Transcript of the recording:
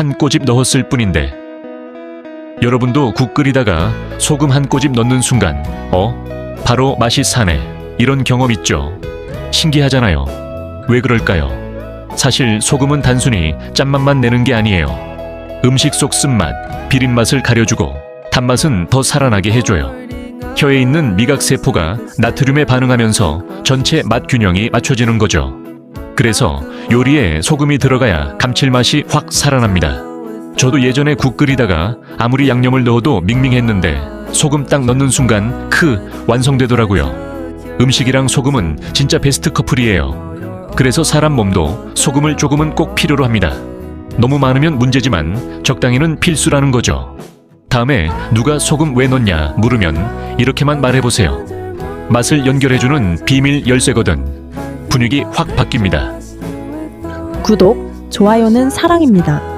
한 꼬집 넣었을 뿐인데 여러분도 국 끓이다가 소금 한 꼬집 넣는 순간 어? 바로 맛이 사네 이런 경험 있죠? 신기하잖아요. 왜 그럴까요? 사실 소금은 단순히 짠맛만 내는 게 아니에요. 음식 속 쓴맛, 비린맛을 가려주고 단맛은 더 살아나게 해줘요. 혀에 있는 미각 세포가 나트륨에 반응하면서 전체 맛 균형이 맞춰지는 거죠. 그래서 요리에 소금이 들어가야 감칠맛이 확 살아납니다. 저도 예전에 국 끓이다가 아무리 양념을 넣어도 밍밍했는데 소금 딱 넣는 순간 크 완성되더라고요. 음식이랑 소금은 진짜 베스트 커플이에요. 그래서 사람 몸도 소금을 조금은 꼭 필요로 합니다. 너무 많으면 문제지만 적당히는 필수라는 거죠. 다음에 누가 소금 왜 넣냐 물으면 이렇게만 말해보세요. 맛을 연결해주는 비밀 열쇠거든. 분위기 확 바뀝니다. 구독, 좋아요는 사랑입니다.